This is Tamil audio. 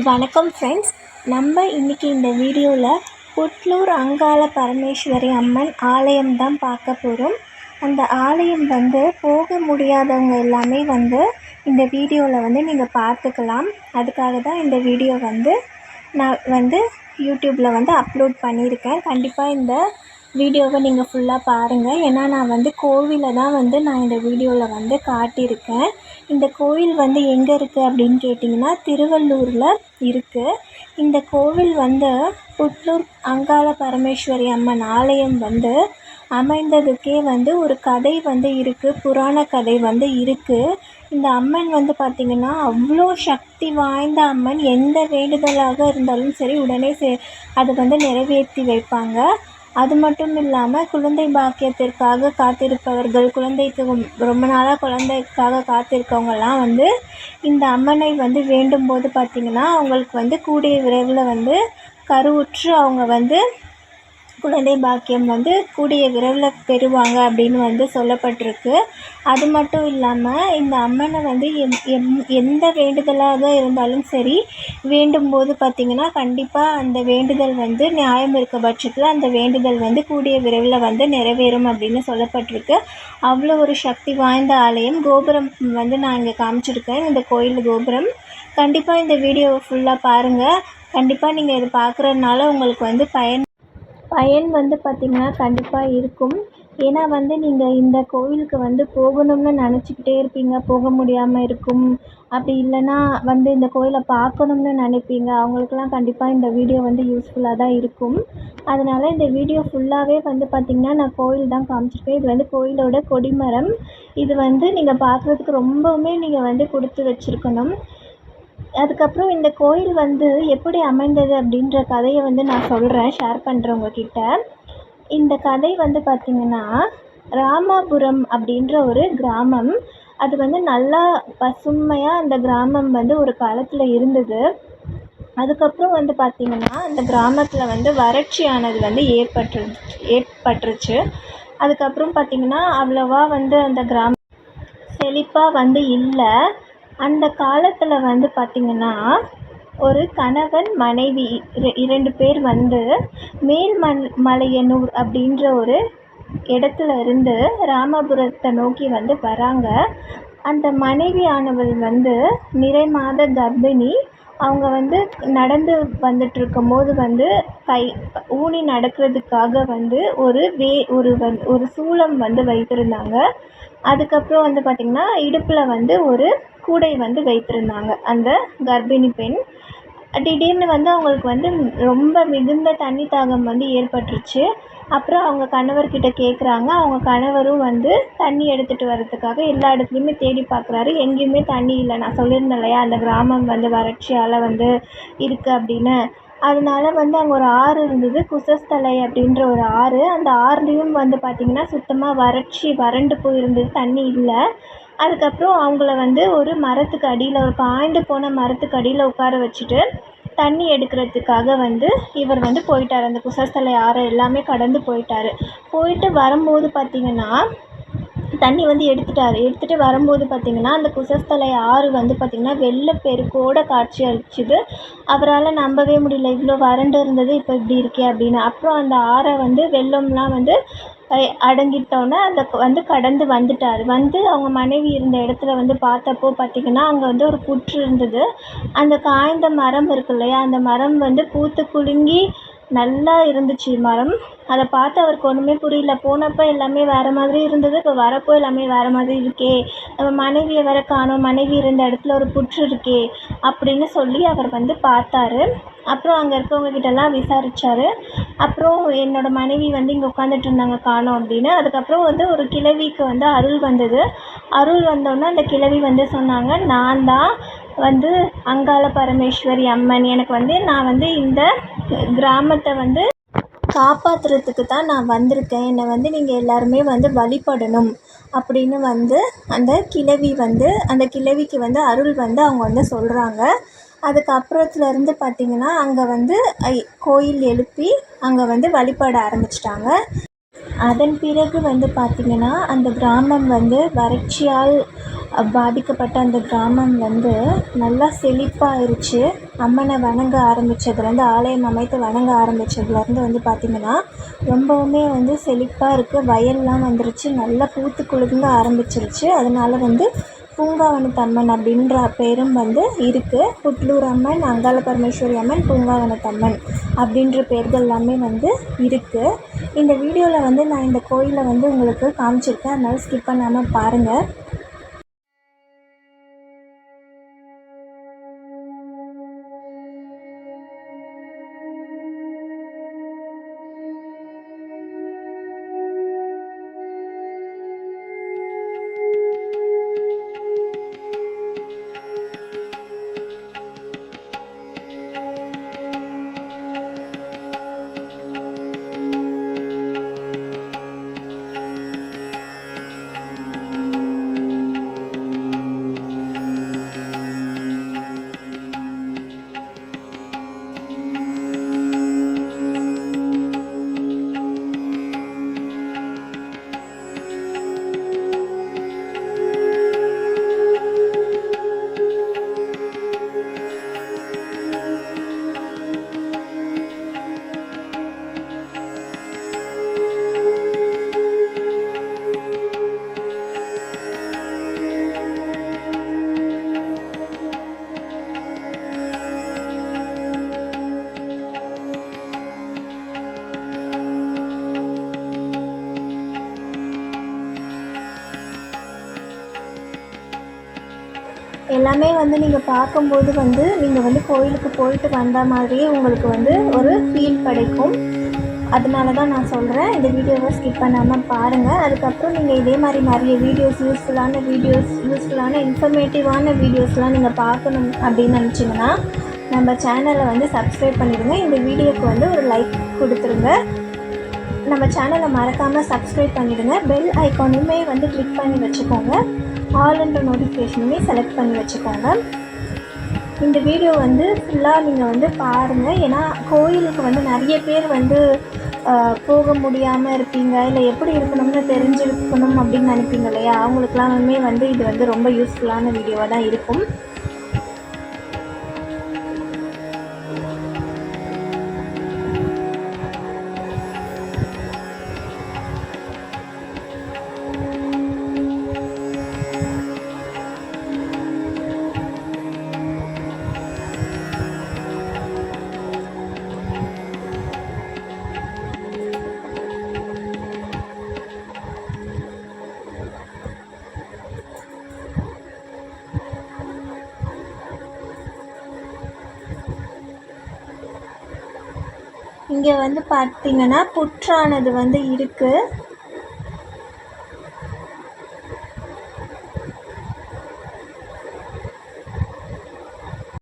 வணக்கம் ஃப்ரெண்ட்ஸ் நம்ம இன்றைக்கி இந்த வீடியோவில் புட்லூர் அங்காள பரமேஸ்வரி அம்மன் ஆலயம் தான் பார்க்க போகிறோம் அந்த ஆலயம் வந்து போக முடியாதவங்க எல்லாமே வந்து இந்த வீடியோவில் வந்து நீங்கள் பார்த்துக்கலாம். அதுக்காக தான் இந்த வீடியோ வந்து நான் வந்து யூடியூப்பில் வந்து அப்லோட் பண்ணியிருக்கேன். கண்டிப்பாக இந்த வீடியோவை நீங்கள் ஃபுல்லாக பாருங்கள் ஏன்னா நான் வந்து கோவிலை தான் வந்து நான் இந்த வீடியோவில் வந்து காட்டியிருக்கேன். இந்த கோவில் வந்து எங்கே இருக்குது அப்படின்னு கேட்டிங்கன்னா திருவள்ளூரில் இருக்குது இந்த கோவில் வந்து புட்லூர் அங்காள பரமேஸ்வரி அம்மன் ஆலயம் வந்து அமைந்ததுக்கே வந்து ஒரு கதை வந்து இருக்குது புராண கதை வந்து இருக்குது இந்த அம்மன் வந்து பார்த்திங்கன்னா அவ்வளோ சக்தி வாய்ந்த அம்மன். எந்த வேண்டுதலாக இருந்தாலும் சரி உடனே சே அதை வந்து நிறைவேற்றி வைப்பாங்க. அது மட்டும் இல்லாமல் குழந்தை பாக்கியத்திற்காக காத்திருப்பவர்கள் குழந்தைக்கு ரொம்ப நாளாக குழந்தைக்காக காத்திருக்கவங்கலாம் வந்து இந்த அம்மனை வந்து வேண்டும் போது பார்த்திங்கன்னா அவங்களுக்கு வந்து கூடிய விரைவில் வந்து கருவுற்று அவங்க வந்து குழந்தை பாக்கியம் வந்து கூடிய விரைவில் பெறுவாங்க அப்படின்னு வந்து சொல்லப்பட்டிருக்கு. அது மட்டும் இல்லாமல் இந்த அம்மனை வந்து எம் எம் எந்த வேண்டுதலாக இருந்தாலும் சரி வேண்டும் போது பார்த்திங்கன்னா கண்டிப்பாக அந்த வேண்டுதல் வந்து நியாயம் இருக்க பட்சத்தில் அந்த வேண்டுதல் வந்து கூடிய விரைவில் வந்து நிறைவேறும் அப்படின்னு சொல்லப்பட்டிருக்கு. அவ்வளோ ஒரு சக்தி வாய்ந்த ஆலயம். கோபுரம் வந்து நான் இங்கே காமிச்சிருக்கேன். இந்த கோயில் கோபுரம். கண்டிப்பாக இந்த வீடியோவை ஃபுல்லாக பாருங்கள் கண்டிப்பாக நீங்கள் இதை பார்க்குறதுனால உங்களுக்கு வந்து பயன் பயன் வந்து பார்த்திங்கன்னா கண்டிப்பாக இருக்கும். ஏன்னா வந்து நீங்கள் இந்த கோவிலுக்கு வந்து போகணும்னு நினச்சிக்கிட்டே இருப்பீங்க. போக முடியாமல் இருக்கும். அப்படி இல்லைன்னா வந்து இந்த கோயிலை பார்க்கணும்னு நினைப்பீங்க. அவங்களுக்குலாம் கண்டிப்பாக இந்த வீடியோ வந்து யூஸ்ஃபுல்லாக தான் இருக்கும். அதனால் இந்த வீடியோ ஃபுல்லாகவே வந்து பார்த்திங்கன்னா நான் கோயில் தான் காமிச்சிருக்கேன். இது வந்து கோயிலோட கொடிமரம். இது வந்து நீங்கள் பார்க்குறதுக்கு ரொம்பவுமே நீங்கள் வந்து கொடுத்து வச்சுருக்கணும். அதுக்கப்புறம் இந்த கோயில் வந்து எப்படி அமைந்தது அப்படின்ற கதையை வந்து நான் சொல்கிறேன் ஷேர் பண்ணுறேன் உங்கக்கிட்ட இந்த கதை வந்து பார்த்திங்கன்னா ராமாபுரம் அப்படின்ற ஒரு கிராமம். அது வந்து நல்லா பசுமையாக அந்த கிராமம் வந்து ஒரு காலத்தில் இருந்தது. அதுக்கப்புறம் வந்து பார்த்திங்கன்னா அந்த கிராமத்தில் வந்து வறட்சியானது வந்து ஏற்பட்டு ஏற்பட்டுருச்சு. அதுக்கப்புறம் பார்த்திங்கன்னா அவ்வளோவா வந்து அந்த கிராமம் செழிப்பாக வந்து இல்லை. அந்த காலத்தில் வந்து பார்த்திங்கன்னா ஒரு கணவன் மனைவி இரண்டு பேர் வந்து மேல்மன் மலையனூர் அப்படின்ற ஒரு இடத்துல இருந்து ராமபுரத்தை நோக்கி வந்து வராங்க. அந்த மனைவி ஆனவள் வந்து நிறை மாத கர்ப்பிணி. அவங்க வந்து நடந்து வந்துட்டுருக்கும் போது வந்து கை ஊனி நடக்கிறதுக்காக வந்து ஒரு வே ஒரு வந் ஒரு சூலம் வந்து வைத்திருந்தாங்க. அதுக்கப்புறம் வந்து பார்த்திங்கன்னா இடுப்பில் வந்து ஒரு கூடை வந்து வைத்திருந்தாங்க. அந்த கர்ப்பிணி பெண். திடீர்னு வந்து அவங்களுக்கு வந்து ரொம்ப மிகுந்த தண்ணி தாகம் வந்து ஏற்பட்டுருச்சு. அப்புறம் அவங்க கணவர்கிட்ட கேட்குறாங்க அவங்க கணவரும் வந்து தண்ணி எடுத்துகிட்டு வர்றதுக்காக எல்லா இடத்துலையுமே தேடி பார்க்குறாரு எங்கேயுமே தண்ணி இல்லை. நான் சொல்லியிருந்தேன் இல்லையா? அந்த கிராமம் வந்து வறட்சியால் வந்து இருக்குது அப்படின்னு. அதனால வந்து அங்கே ஒரு ஆறு இருந்தது குசஸ்தலை அப்படின்ற ஒரு ஆறு. அந்த ஆறுலேயும் வந்து பார்த்திங்கன்னா சுத்தமாக வறட்சி வறண்டு போயிருந்தது தண்ணி இல்லை. அதுக்கப்புறம் அவங்கள வந்து ஒரு மரத்துக்கு அடியில் ஒரு காய்ந்து போன மரத்துக்கு அடியில் உட்கார வச்சுட்டு தண்ணி எடுக்கிறதுக்காக வந்து இவர் வந்து போயிட்டார். அந்த குசஸ்தலை ஆறு எல்லாமே கடந்து போயிட்டார். போயிட்டு வரும்போது பார்த்திங்கன்னா தண்ணி வந்து எடுத்துட்டார். எடுத்துகிட்டு வரும்போது பார்த்திங்கன்னா அந்த குசஸ்தலை ஆறு வந்து பார்த்திங்கன்னா வெள்ளப்பெருக்கோட காட்சி அளிச்சுது அவரால் நம்பவே முடியல இவ்வளோ வறண்டு இருந்தது இப்போ இப்படி இருக்கே அப்படின்னு. அப்புறம் அந்த ஆறை வந்து வெள்ளம்லாம் வந்து அடங்கிட்டோன்னே அதை வந்து கடந்து வந்துட்டார். வந்து அவங்க மனைவி இருந்த இடத்துல வந்து பார்த்தப்போ பார்த்திங்கன்னா அங்கே வந்து ஒரு புற்று இருந்தது. அந்த காய்ந்த மரம் இருக்கு இல்லையா அந்த மரம் வந்து பூத்து குலுங்கி நல்லா இருந்துச்சு மரம். அதை பார்த்து அவருக்கு ஒன்றுமே புரியல. போனப்போ எல்லாமே வேறு மாதிரி இருந்தது. இப்போ வரப்போ எல்லாமே வேறு மாதிரி இருக்கே. நம்ம மனைவியை வேறு காணோம். மனைவி இருந்த இடத்துல ஒரு புற்று இருக்கே அப்படின்னு சொல்லி அவர் வந்து பார்த்தாரு. அப்புறம் அங்கே இருக்கவங்க கிட்டலாம் விசாரிச்சார். அப்புறம் என்னோடய மனைவி வந்து இங்கே உட்காந்துட்டு இருந்தாங்க காணோம் அப்படின்னு. அதுக்கப்புறம் வந்து ஒரு கிழவிக்கு வந்து அருள் வந்தது. அருள் வந்தோடனே அந்த கிழவி வந்து சொன்னாங்க நான் தான் வந்து அங்காள பரமேஸ்வரி அம்மன். எனக்கு வந்து நான் வந்து இந்த கிராமத்தை வந்து காப்பாற்றுறதுக்கு தான் நான் வந்திருக்கேன். என்னை வந்து நீங்கள் எல்லாருமே வந்து வழிபடணும். அப்படின்னு வந்து அந்த கிழவி வந்து அந்த கிழவிக்கு வந்து அருள் வந்து அவங்க வந்து சொல்கிறாங்க அதுக்கு அப்புறத்துலேருந்து பார்த்திங்கன்னா அங்கே வந்து கோயில் எழுப்பி அங்கே வந்து வழிபட ஆரம்பிச்சிட்டாங்க. அதன் பிறகு வந்து பார்த்திங்கன்னா அந்த கிராமம் வந்து வறட்சியால் பாதிக்கப்பட்ட அந்த கிராமம் வந்து நல்லா செழிப்பாயிருச்சு அம்மனை வணங்க ஆரம்பித்ததுலேருந்து ஆலயம் அமைத்து வணங்க ஆரம்பித்ததுலேருந்து வந்து பார்த்திங்கன்னா ரொம்பவுமே வந்து செழிப்பாக இருக்குது வயல்லாம் வந்துருச்சு. நல்லா பூத்து குலுங்க ஆரம்பிச்சிருச்சு. அதனால வந்து பூங்காவனத்தம்மன் அப்படின்ற பேரும் வந்து இருக்குது புட்லூர் அம்மன் அங்காள பரமேஸ்வரி அம்மன் பூங்காவனத்தம்மன் அப்படின்ற பேர்கள் எல்லாமே வந்து இருக்குது இந்த வீடியோவில் வந்து நான் இந்த கோயிலை வந்து உங்களுக்கு காமிச்சிருக்கேன். அதனால் ஸ்கிப் பண்ணாமல் பாருங்கள் எல்லாமே வந்து நீங்கள் பார்க்கும்போது வந்து நீங்கள் வந்து கோயிலுக்கு போயிட்டு வந்த மாதிரியே உங்களுக்கு வந்து ஒரு ஃபீல் கிடைக்கும். அதனால தான் நான் சொல்கிறேன் இந்த வீடியோவை ஸ்கிப் பண்ணாமல் பாருங்கள் அதுக்கப்புறம் நீங்கள் இதே மாதிரி நிறைய வீடியோஸ் யூஸ்ஃபுல்லான வீடியோஸ் யூஸ்ஃபுல்லான இன்ஃபர்மேட்டிவான வீடியோஸ்லாம் நீங்கள் பார்க்கணும் அப்படின்னு நினச்சிங்கன்னா நம்ம சேனலை வந்து சப்ஸ்கிரைப் பண்ணிடுங்க. இந்த வீடியோக்கு வந்து ஒரு லைக் கொடுத்துருங்க. நம்ம சேனலை மறக்காமல் சப்ஸ்கிரைப் பண்ணிவிடுங்க பெல் ஐக்கானுமே வந்து கிளிக் பண்ணி வச்சுக்கோங்க. ஆல்ன்ற நோட்டிஃபிகேஷனுமே செலக்ட் பண்ணி வச்சுக்கோங்க. இந்த வீடியோ வந்து ஃபுல்லாக நீங்கள் வந்து பாருங்கள் ஏன்னா கோயிலுக்கு வந்து நிறைய பேர் வந்து போக முடியாமல் இருப்பீங்க. இல்லை எப்படி இருக்கணும்னு தெரிஞ்சிருக்கணும் அப்படின்னு நினைப்பீங்க இல்லையா? அவங்களுக்குலாமே வந்து இது வந்து ரொம்ப யூஸ்ஃபுல்லான வீடியோவாக தான் இருக்கும். இங்கே வந்து பார்த்திங்கன்னா புற்றானது வந்து இருக்குது